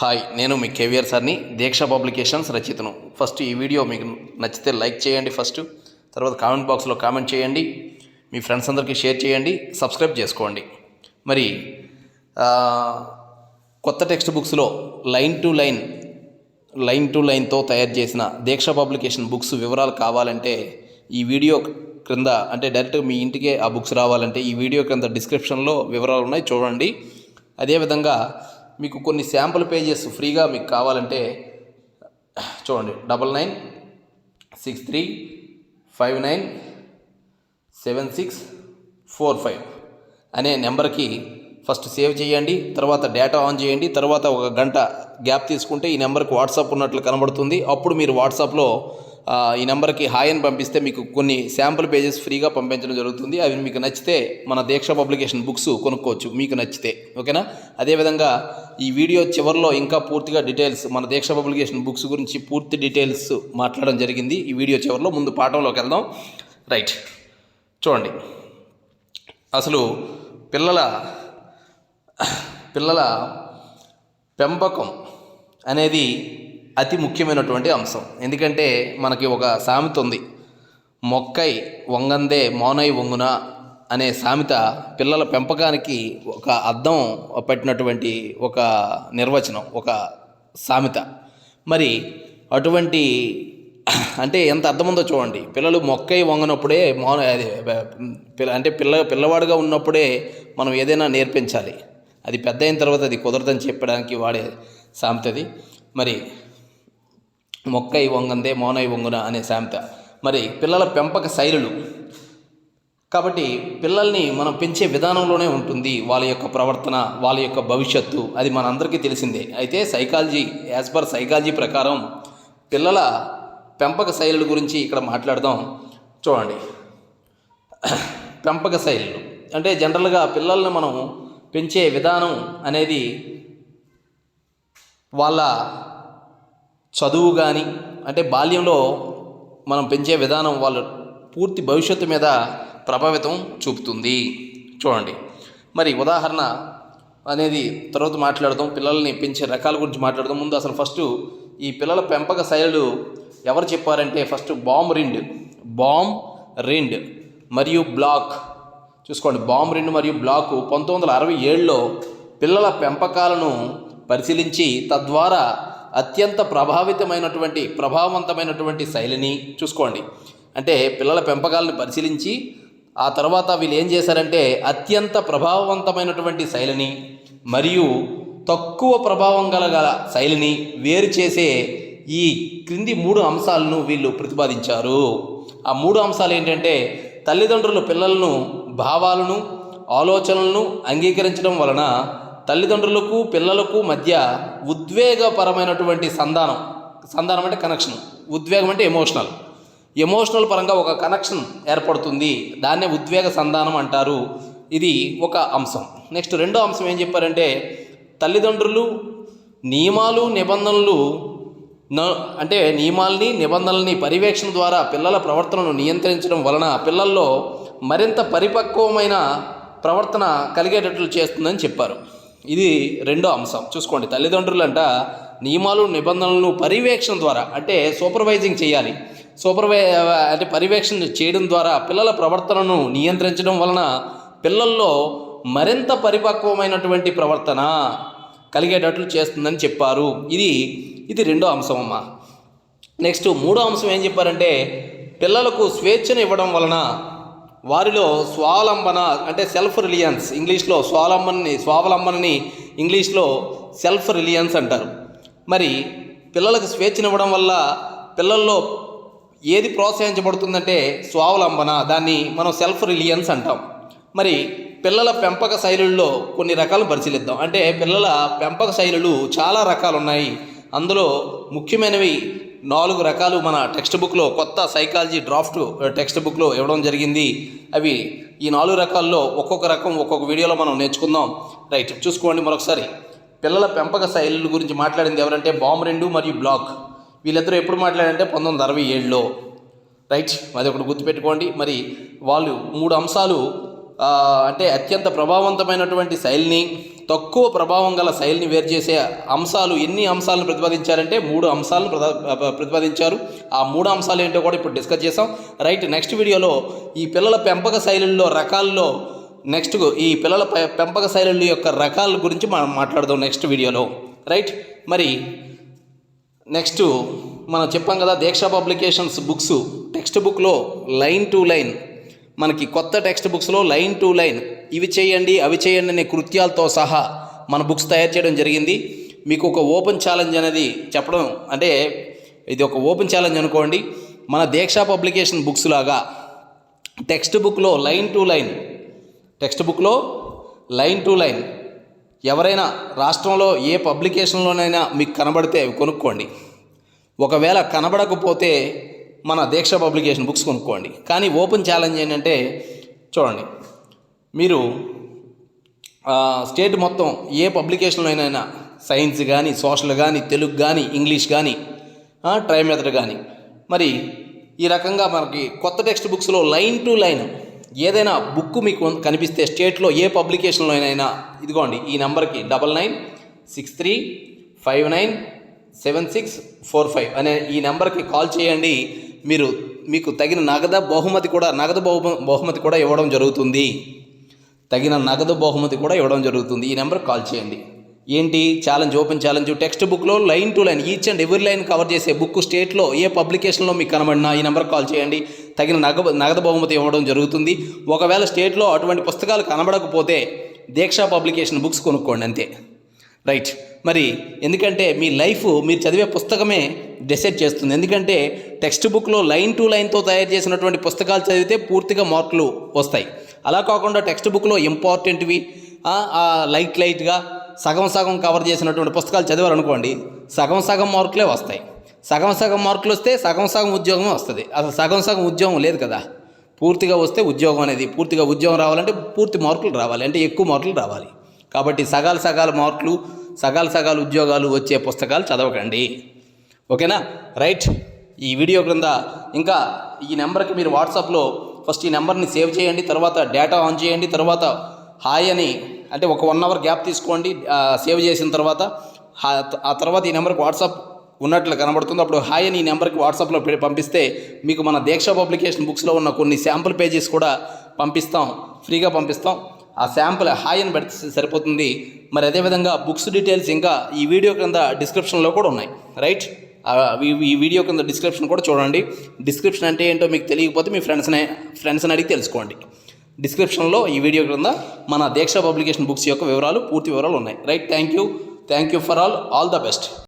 Hi నేను మీ కేవీఆర్ సార్ని దీక్ష పబ్లికేషన్స్ రచితను ఫస్ట్ ఈ వీడియో మీకు నచ్చితే లైక్ చేయండి ఫస్ట్. తర్వాత కామెంట్ బాక్స్లో కామెంట్ చేయండి. మీ ఫ్రెండ్స్ అందరికీ షేర్ చేయండి. సబ్స్క్రైబ్ చేసుకోండి. మరి కొత్త టెక్స్ట్ బుక్స్లో line to line line to లైన్తో తయారు చేసిన దీక్ష పబ్లికేషన్ బుక్స్ వివరాలు కావాలంటే ఈ వీడియో క్రింద అంటే డైరెక్ట్ మీ ఇంటికే ఆ బుక్స్ రావాలంటే ఈ వీడియో క్రింద డిస్క్రిప్షన్లో వివరాలు ఉన్నాయి చూడండి. అదేవిధంగా మీకు కొన్ని శాంపుల్ పేజెస్ ఫ్రీగా మీకు కావాలంటే చూడండి double nine six three five nine seven six four five అనే నెంబర్కి ఫస్ట్ సేవ్ చేయండి తర్వాత డేటా ఆన్ చేయండి తర్వాత ఒక గంట గ్యాప్ తీసుకుంటే ఈ నెంబర్కి వాట్సాప్ ఉన్నట్లు కనబడుతుంది. అప్పుడు మీరు వాట్సాప్లో ఈ నెంబర్కి హాయ్ అని పంపిస్తే మీకు కొన్ని శాంపుల్ పేజెస్ ఫ్రీగా పంపించడం జరుగుతుంది. అవి మీకు నచ్చితే మన దీక్ష పబ్లికేషన్ బుక్స్ కొనుక్కోవచ్చు. మీకు నచ్చితే. ఓకేనా? అదేవిధంగా ఈ వీడియో చివరిలో ఇంకా పూర్తిగా డీటెయిల్స్ మన దీక్ష పబ్లికేషన్ బుక్స్ గురించి పూర్తి డీటెయిల్స్ మాట్లాడడం జరిగింది. ఈ వీడియో చివరిలో ముందు పాఠంలోకి వెళ్దాం. రైట్. చూడండి. అసలు పిల్లల పిల్లల పెంపకం అనేది అతి ముఖ్యమైనటువంటి అంశం. ఎందుకంటే మనకి ఒక సామెత ఉంది. మొక్కై వంగందే మౌనై వంగున అనే సామెత పిల్లల పెంపకానికి ఒక అర్థం పెట్టినటువంటి ఒక నిర్వచనం ఒక సామెత. మరి అటువంటి అంటే ఎంత అర్థం ఉందో చూడండి. పిల్లలు మొక్కై వంగనప్పుడే మౌన అది పిల్ల అంటే పిల్ల పిల్లవాడుగా ఉన్నప్పుడే మనం ఏదైనా నేర్పించాలి. అది పెద్ద అయిన తర్వాత అది కుదరదని చెప్పడానికి వాడే సామెత అది మరి మొక్కై వంగందే మోనై వంగున అనే సామెత మరి పిల్లల పెంపక శైలులు. కాబట్టి పిల్లల్ని మనం పెంచే విధానంలోనే ఉంటుంది వాళ్ళ యొక్క ప్రవర్తన వాళ్ళ యొక్క భవిష్యత్తు. అది మనందరికీ తెలిసిందే. అయితే సైకాలజీ యాజ్ పర్ సైకాలజీ ప్రకారం పిల్లల పెంపక శైలుల గురించి ఇక్కడ మాట్లాడదాం. చూడండి. పెంపక శైలులు. అంటే జనరల్గా పిల్లల్ని మనం పెంచే విధానం అనేది వాళ్ళ చదువు కానీ అంటే బాల్యంలో మనం పెంచే విధానం వాళ్ళ పూర్తి భవిష్యత్తు మీద ప్రభావితం చూపుతుంది. చూడండి. మరి ఉదాహరణ అనేది తర్వాత మాట్లాడదాం. పిల్లల్ని పెంచే రకాల గురించి మాట్లాడదాం. ముందు అసలు ఫస్ట్ ఈ పిల్లల పెంపక శైలులు ఎవరు చెప్పారంటే ఫస్ట్ బామ్ రిండ్ బామ్ రిండ్ మరియు బ్లాక్. చూసుకోండి. బాంబ్ రెండు మరియు బ్లాక్ పంతొమ్మిది వందల అరవై ఏడులో పిల్లల పెంపకాలను పరిశీలించి తద్వారా అత్యంత ప్రభావితమైనటువంటి ప్రభావవంతమైనటువంటి శైలిని చూసుకోండి. అంటే పిల్లల పెంపకాలను పరిశీలించి ఆ తర్వాత వీళ్ళు ఏం చేశారంటే అత్యంత ప్రభావవంతమైనటువంటి శైలిని మరియు తక్కువ ప్రభావం గల గల శైలిని వేరు చేసే ఈ క్రింది మూడు అంశాలను వీళ్ళు ప్రతిపాదించారు. ఆ మూడు అంశాలు ఏంటంటే తల్లిదండ్రులు పిల్లలను భావాలను ఆలోచనలను అంగీకరించడం వలన తల్లిదండ్రులకు పిల్లలకు మధ్య ఉద్వేగపరమైనటువంటి సంధానం. సంధానం అంటే కనెక్షన్ ఉద్వేగం అంటే ఎమోషనల్ ఎమోషనల్ పరంగా ఒక కనెక్షన్ ఏర్పడుతుంది. దాన్నే ఉద్వేగ సంధానం అంటారు. ఇది ఒక అంశం. నెక్స్ట్ రెండో అంశం ఏం చెప్పారంటే తల్లిదండ్రులు నియమాలు నిబంధనలు న- అంటే నియమాల్ని నిబంధనల్ని పర్యవేక్షణ ద్వారా పిల్లల ప్రవర్తనను నియంత్రించడం వలన పిల్లల్లో మరింత పరిపక్వమైన ప్రవర్తన కలిగేటట్లు చేస్తుందని చెప్పారు. ఇది రెండో అంశం. చూసుకోండి తల్లిదండ్రులంట నియమాలు నిబంధనలను పర్యవేక్షణ ద్వారా అంటే సూపర్వైజింగ్ చేయాలి. సూపర్వై అంటే పర్యవేక్షణ చేయడం ద్వారా పిల్లల ప్రవర్తనను నియంత్రించడం వలన పిల్లల్లో మరింత పరిపక్వమైనటువంటి ప్రవర్తన కలిగేటట్లు చేస్తుందని చెప్పారు. ఇది ఇది రెండో అంశం అమ్మా. నెక్స్ట్ మూడో అంశం ఏం చెప్పారంటే పిల్లలకు స్వేచ్ఛను ఇవ్వడం వలన వారిలో స్వావలంబన అంటే సెల్ఫ్ రిలియన్స్ ఇంగ్లీష్లో స్వావలంబనని స్వావలంబనని ఇంగ్లీష్లో సెల్ఫ్ రిలియన్స్ అంటారు. మరి పిల్లలకు స్వేచ్ఛనివ్వడం వల్ల పిల్లల్లో ఏది ప్రోత్సహించబడుతుందంటే స్వావలంబన దాన్ని మనం సెల్ఫ్ రిలియన్స్ అంటాం. మరి పిల్లల పెంపక శైలుల్లో కొన్ని రకాలు పరిశీలిద్దాం. అంటే పిల్లల పెంపక శైలులు చాలా రకాలు ఉన్నాయి అందులో ముఖ్యమైనవి నాలుగు రకాలు మన టెక్స్ట్ బుక్లో కొత్త సైకాలజీ డ్రాఫ్ట్ టెక్స్ట్ బుక్లో ఇవ్వడం జరిగింది. అవి ఈ నాలుగు రకాల్లో ఒక్కొక్క రకం ఒక్కొక్క వీడియోలో మనం నేర్చుకుందాం. రైట్ చూసుకోండి మరొకసారి. పిల్లల పెంపక శైలుల గురించి మాట్లాడింది ఎవరంటే బాంబ్ రెండు మరియు బ్లాక్. వీళ్ళిద్దరూ ఎప్పుడు మాట్లాడారంటే పంతొమ్మిది వందల అరవై ఏడులో. రైట్ అది ఒకటి గుర్తుపెట్టుకోండి. మరి వాళ్ళు మూడు అంశాలు అంటే అత్యంత ప్రభావవంతమైనటువంటి శైలిని తక్కువ ప్రభావం గల శైలిని వేరు చేసే అంశాలు ఎన్ని అంశాలను ప్రతిపాదించారంటే మూడు అంశాలను ప్రతిపాదించారు. ఆ మూడు అంశాలు ఏంటో కూడా ఇప్పుడు డిస్కస్ చేసాం. రైట్ నెక్స్ట్ వీడియోలో ఈ పిల్లల పెంపక శైలుల్లో రకాల్లో నెక్స్ట్ ఈ పిల్లల పెంపక శైలుల యొక్క రకాల గురించి మనం మాట్లాడదాం నెక్స్ట్ వీడియోలో. రైట్ మరి నెక్స్ట్ మనం చెప్పాం కదా దీక్ష పబ్లికేషన్స్ బుక్స్. టెక్స్ట్ బుక్లో లైన్ టు లైన్ మనకి కొత్త టెక్స్ట్ బుక్స్లో లైన్ టు లైన్ ఇవి చేయండి అవి చేయండి అనే కృత్యాలతో సహా మన బుక్స్ తయారు చేయడం జరిగింది. మీకు ఒక ఓపెన్ ఛాలెంజ్ అనేది చెప్పడం అంటే ఇది ఒక ఓపెన్ ఛాలెంజ్ అనుకోండి. మన దీక్షా పబ్లికేషన్ బుక్స్ లాగా టెక్స్ట్ బుక్లో లైన్ టు లైన్ టెక్స్ట్ బుక్లో లైన్ టు లైన్ ఎవరైనా రాష్ట్రంలో ఏ పబ్లికేషన్లోనైనా మీకు కనబడితే అవి కొనుక్కోండి. ఒకవేళ కనబడకపోతే మన దీక్ష పబ్లికేషన్ బుక్స్ కొనుక్కోండి. కానీ ఓపెన్ ఛాలెంజ్ ఏంటంటే చూడండి. మీరు స్టేట్ మొత్తం ఏ పబ్లికేషన్లోనైనా సైన్స్ కానీ సోషల్ కానీ తెలుగు కానీ ఇంగ్లీష్ కానీ ట్రై మెథడ్ కానీ మరి ఈ రకంగా మనకి కొత్త టెక్స్ట్ బుక్స్లో లైన్ టు లైన్ ఏదైనా బుక్ మీకు కనిపిస్తే స్టేట్లో ఏ పబ్లికేషన్లోనైనా ఇదిగోండి ఈ నెంబర్కి double nine six three five nine seven six four five అనే ఈ నెంబర్కి కాల్ చేయండి. మీరు మీకు తగిన నగద బహుమతి కూడా నగదు బహుమ బహుమతి కూడా ఇవ్వడం జరుగుతుంది. తగిన నగదు బహుమతి కూడా ఇవ్వడం జరుగుతుంది. ఈ నెంబర్కి కాల్ చేయండి. ఏంటి? ఛాలెంజ్ ఓపెన్ ఛాలెంజ్ టెక్స్ట్ బుక్లో line to line each and ఎవరి లైన్ కవర్ చేసే బుక్ స్టేట్లో ఏ పబ్లికేషన్లో మీకు కనబడినా ఈ నెంబర్కి కాల్ చేయండి. తగిన నగ నగదు బహుమతి ఇవ్వడం జరుగుతుంది. ఒకవేళ స్టేట్లో అటువంటి పుస్తకాలు కనబడకపోతే దీక్షా పబ్లికేషన్ బుక్స్ కొనుక్కోండి అంతే. రైట్ మరి ఎందుకంటే మీ లైఫ్ మీరు చదివే పుస్తకమే డిసైడ్ చేస్తుంది. ఎందుకంటే టెక్స్ట్ బుక్లో లైన్ టు లైన్తో తయారు చేసినటువంటి పుస్తకాలు చదివితే పూర్తిగా మార్కులు వస్తాయి. అలా కాకుండా టెక్స్ట్ బుక్లో ఇంపార్టెంట్వి లైట్ లైట్గా సగం సగం కవర్ చేసినటువంటి పుస్తకాలు చదివారనుకోండి సగం సగం మార్కులే వస్తాయి. సగం సగం మార్కులు వస్తే సగం సగం ఉద్యోగం వస్తుంది. అసలు సగం సగం ఉద్యోగం లేదు కదా. పూర్తిగా వస్తే ఉద్యోగం అనేది పూర్తిగా ఉద్యోగం రావాలంటే పూర్తి మార్కులు రావాలి. అంటే ఎక్కువ మార్కులు రావాలి. కాబట్టి సగాలు సగాలు మార్కులు సగాలు సగాలు ఉద్యోగాలు వచ్చే పుస్తకాలు చదవకండి. ఓకేనా? రైట్. ఈ వీడియో క్రింద ఇంకా ఈ నెంబర్కి మీరు వాట్సాప్లో ఫస్ట్ ఈ నెంబర్ని సేవ్ చేయండి తర్వాత డేటా ఆన్ చేయండి తర్వాత హాయ్ అని అంటే ఒక వన్ అవర్ గ్యాప్ తీసుకోండి సేవ్ చేసిన తర్వాత ఆ తర్వాత ఈ నెంబర్కి వాట్సాప్ ఉన్నట్లు కనబడుతుంది. అప్పుడు హాయ్ అని ఈ నెంబర్కి వాట్సాప్లో పంపిస్తే మీకు మన దీక్ష పబ్లికేషన్ బుక్స్లో ఉన్న కొన్ని శాంపుల్ పేజెస్ కూడా పంపిస్తాం ఫ్రీగా పంపిస్తాం. ఆ శాంపుల్ హాయ్ అని పెడితే సరిపోతుంది. మరి అదేవిధంగా బుక్స్ డీటెయిల్స్ ఇంకా ఈ వీడియో కింద డిస్క్రిప్షన్లో కూడా ఉన్నాయి. రైట్ ఈ- ఈ వీడియో కింద డిస్క్రిప్షన్ కూడా చూడండి. డిస్క్రిప్షన్ అంటే ఏంటో మీకు తెలియకపోతే మీ ఫ్రెండ్స్ని ఫ్రెండ్స్ని అడిగి తెలుసుకోండి. డిస్క్రిప్షన్లో ఈ వీడియో క్రింద మన దీక్ష పబ్లికేషన్ బుక్స్ యొక్క వివరాలు పూర్తి వివరాలు ఉన్నాయి. Right thank you thank you for all all the best